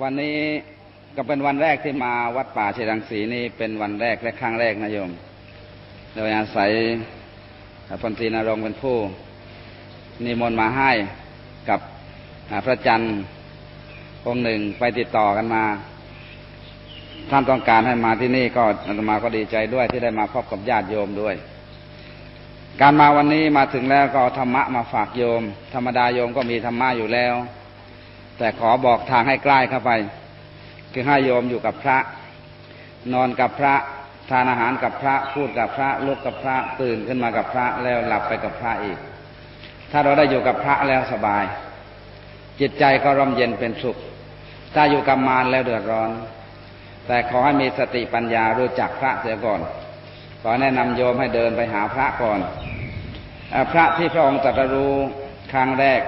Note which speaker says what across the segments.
Speaker 1: วันนี้ก็เป็นวันแรกที่มาวัดป่าเชดังสีนี่เป็นวันแรกและครั้งแรกนะโยม โดยอาศัยพลตรีนรงค์เป็นผู้ นิมนต์มาให้กับพระจันทร์องค์หนึ่งไปติดต่อกันมา ท่านต้องการให้มาที่นี่ก็อาตมาก็ดีใจด้วยที่ได้มาพบกับญาติโยมด้วย การมาวันนี้มาถึงแล้วก็ธรรมะมาฝากโยม ธรรมดาโยมก็มีธรรมะอยู่แล้ว แต่ขอบอกทางให้ใกล้เข้าไป คือให้โยมอยู่กับพระ นอนกับพระ ทานอาหารกับพระ พูดกับพระลุกกับพระ ตื่นขึ้นมากับพระแล้วหลับไปกับพระอีก ถ้าเราได้อยู่กับพระแล้วสบาย จิตใจก็ร่มเย็นเป็นสุข ถ้าอยู่กับมารแล้วเดือดร้อน แต่ขอให้มีสติปัญญารู้จักพระเสียก่อนขอแนะนำโยมให้เดินไปหาพระก่อนอพระที่พระองค์ตรัสรู้ครั้งแรก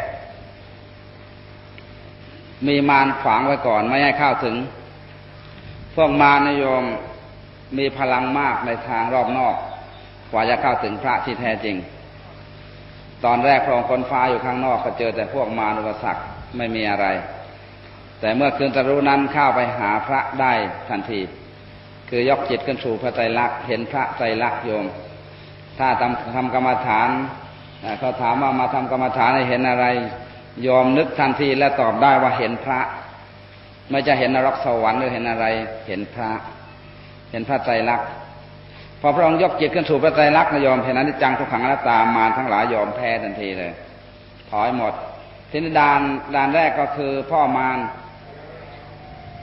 Speaker 1: มีมารขวางไว้ก่อนไม่ให้เข้าถึง พวกมารนโยมมีพลังมากในทางรอบนอกกว่าจะเข้าถึงพระที่แท้จริง ตอนแรกพระองค์คนฟ้าอยู่ข้างนอกก็เจอแต่พวกมารอุปสรรคไม่มีอะไร แต่เมื่อคืนตรู้นั้นเข้าไปหาพระได้ทันที คือยกจิตขึ้นสู่พระไตรลักษณ์เห็นพระไตรลักษณ์โยม ถ้าทำทำกรรมฐานเขาถามว่ามาทำกรรมฐานให้เห็นอะไร ยอมนึกทันทีและตอบได้ว่าเห็นพระ ไม่จะเห็นนรกสวรรค์หรือเห็นอะไร เห็นพระ เห็นพระไตรลักษณ์พอพระองค์ยกจิตขึ้นสู่พระไตรลักษณ์นะยอมเห็นอนิจจังทุกขังอนัตตามารทั้งหลายยอมแพ้ทันทีเลยถอยหมดทีนี้ดานดานแรกก็คือพ่อมาร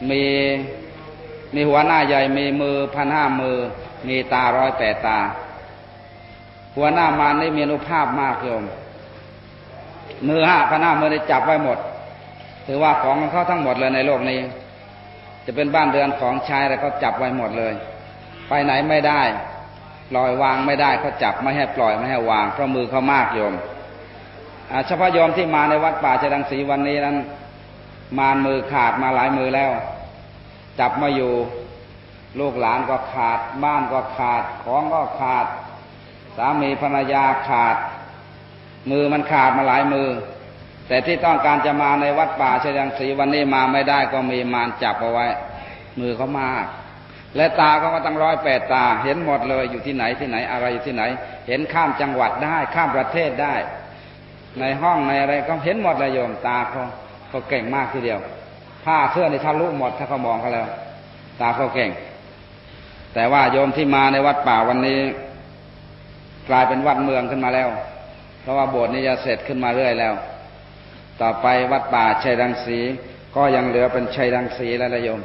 Speaker 1: มีมีหัวหน้าใหญ่มีมือพันห้ามือ มีตาร้อยแปดตา หัวหน้ามารนี่มีอนุภาพมากโยม มือห้าพน้ามือได้จับไว้หมด ถือว่าของของเขาทั้งหมดเลยในโลกนี้ จะเป็นบ้านเรือนของชายอะไรเขาจับไว้หมดเลย ไปไหนไม่ได้ปล่อยวางไม่ได้เขาจับไม่ให้ปล่อยไม่ให้วางเพราะมือเขามากโยมเฉพาะโยมที่มาในวัดป่าเจดังศรีวันนี้นั้น มารมือขาดมาหลายมือแล้ว จับมาอยู่ลูกหลานก็ขาด บ้านก็ขาด ของก็ขาด สามีภรรยาขาด มือมันขาดมาหลายมือ แต่ที่ต้องการจะมาในวัดป่าเชียงศรีวันนี้มาไม่ได้ก็มีมารจับเอาไว้ มือเขามาก และตาเขาก็ตั้งร้อยแปดตา เห็นหมดเลยอยู่ที่ไหนที่ไหนอะไรอยู่ที่ไหน เห็นข้ามจังหวัดได้ ข้ามประเทศได้ ในห้องในอะไรก็เห็นหมดเลยโยมตาเขาเขาเก่งมากทีเดียว ผ้าเสื้อในทะลุหมดถ้าเขามองเขาแล้ว ตาเขาเก่ง แต่ว่าโยมที่มาในวัดป่าวันนี้ กลายเป็นวัดเมืองขึ้นมาแล้ว เพราะว่าโบสถ์นี้จะเสร็จขึ้นมาเรื่อยแล้ว ต่อไปวัดป่าชัยรังสี ก็ยังเหลือเป็นชัยรังสีแล้วละโยม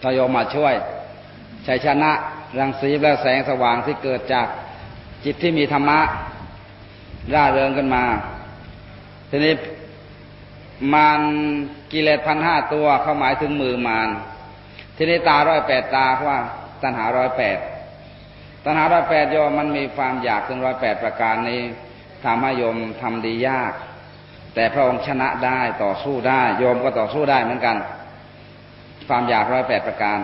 Speaker 1: ถ้ายมมาช่วยชัยชนะรังสีและแสงสว่างที่เกิดจากจิตที่มีธรรมะร่าเริงขึ้นมา ทีนี้มารกิเลสพันห้าตัวเขาหมายถึงมือมารทีนี้ตาร้อยแปดตาเพราะว่าตัณหาร้อยแปดตัณหาร้อยแปดโยมมันมีความอยากถึงร้อยแปดประการนี้ ทำให้โยมทำดียาก แต่พระองค์ชนะได้ต่อสู้ได้โยมก็ต่อสู้ได้เหมือนกัน ความอยากร้อยแปดประการ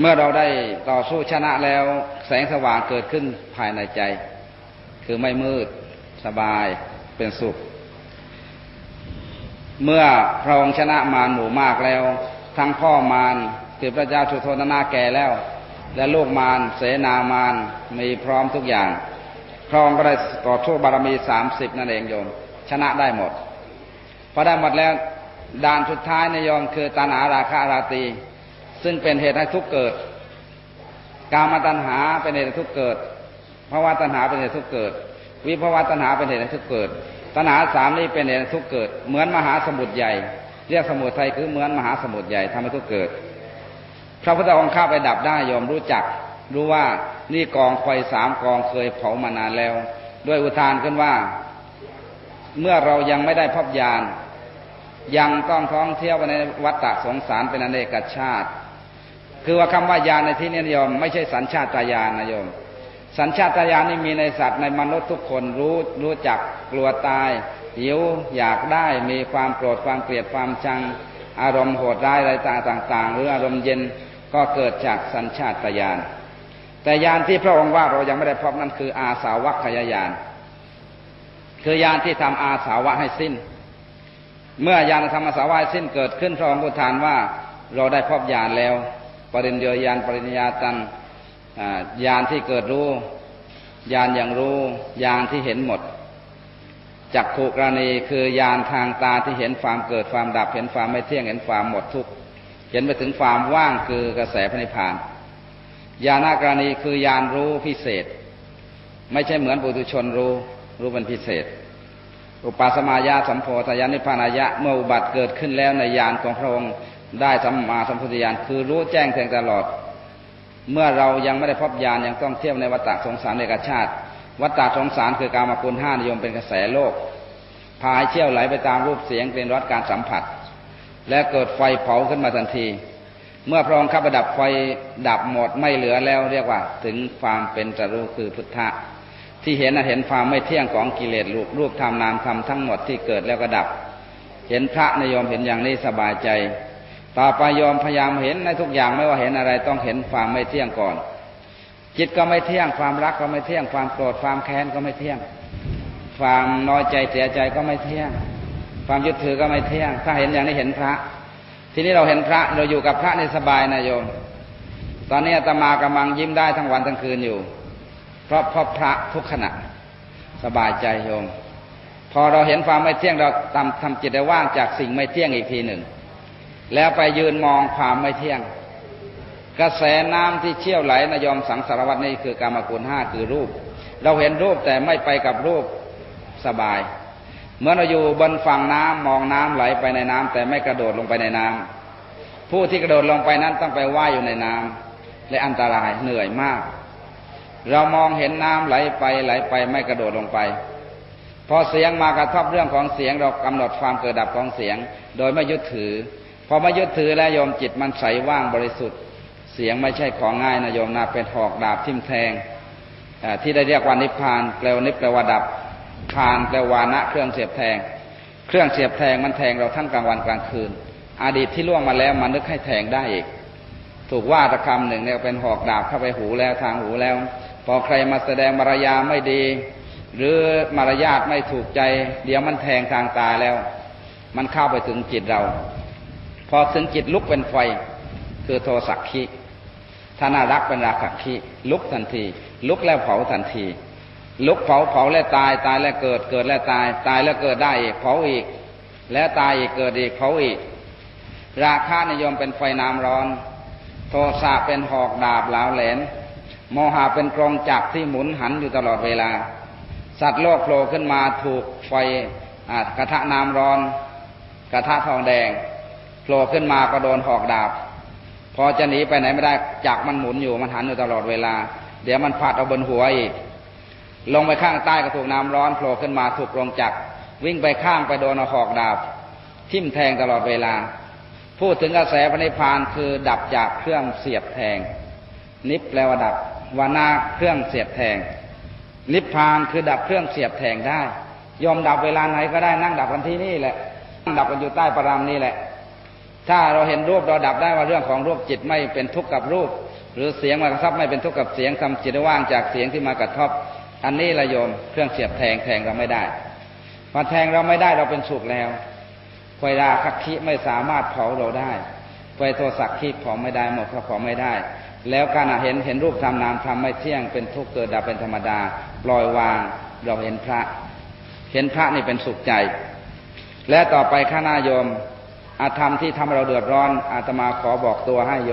Speaker 1: เมื่อเราได้ต่อสู้ชนะแล้ว แสงสว่างเกิดขึ้นภายในใจ คือไม่มืดสบายเป็นสุข เมื่อพระองค์ชนะมารหมู่มากแล้ว ทั้งพ่อมารคือพระเจ้าสุโธนาแก่แล้ว และลูกมารเสนามารมีพร้อมทุกอย่าง พรองก็ได้ต่อสู้บารมีสามสิบนั่นเองโยม ชนะได้หมดพอได้หมดแล้วด่านสุดท้ายในโยมคือตัณหาราคะราตี ซึ่งเป็นเหตุให้ทุกเกิด กามตัณหาเป็นเหตุให้ทุกเกิดภาวะตัณหาเป็นเหตุทุกเกิด วิภาวะตัณหาเป็นเหตุให้ทุกเกิด ตัณหาสามนี้เป็นเหตุให้ทุกเกิด เหมือนมหาสมุทรใหญ่ เรียกสมุทรไทยคือเหมือนมหาสมุทรใหญ่ทำให้ทุกเกิดพระพุทธองค์ข้าไปดับได้ยอมรู้จัก รู้ว่านี่กองไฟสามกองเคยเผามานานแล้ว ด้วยอุทานขึ้นว่า เมื่อเรายังไม่ได้พบญาณยังต้องท่องเที่ยวไปในวัฏฏะสงสารเป็นอเนกชาติ คือว่าคำว่าญาณในที่นี้โยม ไม่ใช่สัญชาตญาณนะโยม สัญชาตญาณนี่มีในสัตว์ในมนุษย์ทุกคนรู้รู้จักกลัวตายหิวอยากได้มีความโกรธความเกลียดความชังอารมณ์โหดร้ายอะไรต่างๆ หรืออารมณ์เย็นก็เกิดจากสัญชาตญาณ แต่ญาณที่พระองค์ว่าเรายังไม่ได้พบนั้นคืออาสาวัคยญาณคือญาณที่ทำอาสาวะให้สิ้น เมื่อยานธรรมสาวายสิ้นเกิดขึ้นพระองค์อุทานว่าเราได้พบญาณแล้ว ปริญญายานปริญญาตันอ่าญาณที่เกิดรู้ญาณอย่างรู้ญาณที่เห็นหมดจักขุกรณีคือญาณทางตาที่เห็นความเกิดความดับเห็นความไม่เที่ยงเห็นความหมดทุกข์เห็นไปถึงความว่างคือกระแสพระนิพพาน ญาณากรณีคือญาณรู้พิเศษ ไม่ใช่เหมือนปุถุชนรู้รู้เป็นพิเศษ อุปาสมายาสัมโพธญานิพพานายะเมื่ออุบัติเกิดขึ้นแล้วในญาณของพระองค์ได้สัมมาสัมพุทธญาณคือรู้แจ้งแทงตลอด เมื่อเรายังไม่ได้พบญาณยังต้องเที่ยวในวัฏสงสารเอกชาติ วัฏสงสารคือการมาคุณห้านิยมเป็นกระแสโลก พาให้เชี่ยวไหลไปตามรูปเสียงเป็นรสการสัมผัส และเกิดไฟเผาขึ้นมาทันที เมื่อพระองค์ขับประดับไฟดับหมดไม่เหลือแล้วเรียกว่า ถึงความเป็นตรู้คือพุทธะที่เห็นนะเห็นความไม่เที่ยงของกิเลสรูปรูปธรรมนามธรรมทั้งหมดที่เกิดแล้วก็ดับ เห็นพระนิยมเห็นอย่างนี้สบายใจ ต่อไปยอมพยายามเห็นในทุกอย่างไม่ว่าเห็นอะไรต้องเห็นความไม่เที่ยงก่อน จิตก็ไม่เที่ยงความรักก็ไม่เที่ยงความโกรธความแค้นก็ไม่เที่ยง ความน้อยใจเสียใจก็ไม่เที่ยง ความยึดถือก็ไม่เที่ยง ถ้าเห็นอย่างนี้เห็นพระ ทีนี้เราเห็นพระเราอยู่กับพระในสบายนะโยม ตอนนี้อาตมากำลังยิ้มได้ทั้งวันทั้งคืนอยู่ เพราะเพราะพระทุกขณะสบายใจโยม พอเราเห็นความไม่เที่ยงเราทำทำจิตได้ว่างจากสิ่งไม่เที่ยงอีกทีหนึ่ง แล้วไปยืนมองความไม่เที่ยง กระแสน้ำที่เชี่ยวไหลนยอมสังสารวัตนี่คือกรรมกุลห้าคือรูป เราเห็นรูปแต่ไม่ไปกับรูปสบาย เมื่อเราอยู่บนฝั่งน้ำมองน้ำไหลไปในน้ำแต่ไม่กระโดดลงไปในน้ำผู้ที่กระโดดลงไปนั้นต้องไปว่ายอยู่ในน้ำและอันตรายเหนื่อยมาก เรามองเห็นน้ำไหลไปไหลไปไม่กระโดดลงไป พอเสียงมากระทบเรื่องของเสียงเรากำหนดความเกิดดับของเสียง โดยไม่ยึดถือ พอไม่ยึดถือแล้วโยมจิตมันใสว่างบริสุทธิ์ เสียงไม่ใช่ของง่ายนะโยมนะเป็นหอกดาบทิ่มแทงที่ได้เรียกว่านิพพานแปลว่านิพแปลว่าดับ พานแปลวานะเครื่องเสียบแทง เครื่องเสียบแทงมันแทงเราทั้งกลางวันกลางคืน อดีตที่ล่วงมาแล้วมันนึกให้แทงได้อีก ถูกว่าตะคำหนึ่งเนี่ยเป็นหอกดาบเข้าไปหูแล้วทางหูแล้ว พอใครมาแสดงมารยาไม่ดี หรือมารยาทไม่ถูกใจ เดี๋ยวมันแทงทางตาแล้ว มันเข้าไปถึงจิตเรา พอถึงจิตลุกเป็นไฟ คือโทสักขีถ้าน่ารักเป็นราคะขีลุกทันที ลุกแล้วเผาทันที ลุกเผาเผาแล้วตายตายแล้วเกิดเกิดแล้วตาย ตายแล้วเกิดได้อีกเผาอีก แล้วตายอีกเกิดอีกเผาอีก ราคะนิยมเป็นไฟน้ำร้อน โทสะเป็นหอกดาบเหลาแหลมโมหะเป็นกรงจักรที่หมุนหันอยู่ตลอดเวลา สัตว์โลกโผล่ขึ้นมาถูกไฟกระทะน้ำร้อน กระทะทองแดงโผล่ขึ้นมาก็โดนหอกดาบ พอจะหนีไปไหนไม่ได้จักรมันหมุนอยู่มันหันอยู่ตลอดเวลา เดี๋ยวมันพัดเอาบนหัวอีก ลงไปข้างใต้ก็ถูกน้ำร้อนโผล่ขึ้นมาถูกกรองจักวิ่งไปข้างไปโดนหอกดาบ ทิ่มแทงตลอดเวลา พูดถึงกระแสพระนิพพานคือดับจากเครื่องเสียบแทง นิพแปลว่าดับวานาเครื่องเสียบแทง นิพพานคือดับเครื่องเสียบแทงได้ ยอมดับเวลาไหนก็ได้นั่งดับกันที่นี่แหละนั่งดับกันอยู่ใต้ปรามนี่แหละ ถ้าเราเห็นรูปเราดับได้ว่าเรื่องของรูปจิตไม่เป็นทุกข์กับรูป หรือเสียงมากระทบไม่เป็นทุกข์กับเสียงทำจิตว่างจากเสียงที่มากระทบ อันนี้ละโยมเครื่องเสียบแทงแทงเราไม่ได้พอแทงเราไม่ได้เราเป็นสุขแล้วไฟราคักคิไม่สามารถเผาเราได้ไฟโทสักคิเผาไม่ได้หมดก็เผาไม่ได้ แล้วการเห็นเห็นรูปทำนามทำไม่เที่ยงเป็นทุกข์เกิดดับเป็นธรรมดา ปล่อยวางเราเห็นพระ เห็นพระนี่เป็นสุขใจ และต่อไปข้าหน้าโยมอาธรรมที่ทำเราเดือดร้อนอาตมาขอบอกตัวให้โยม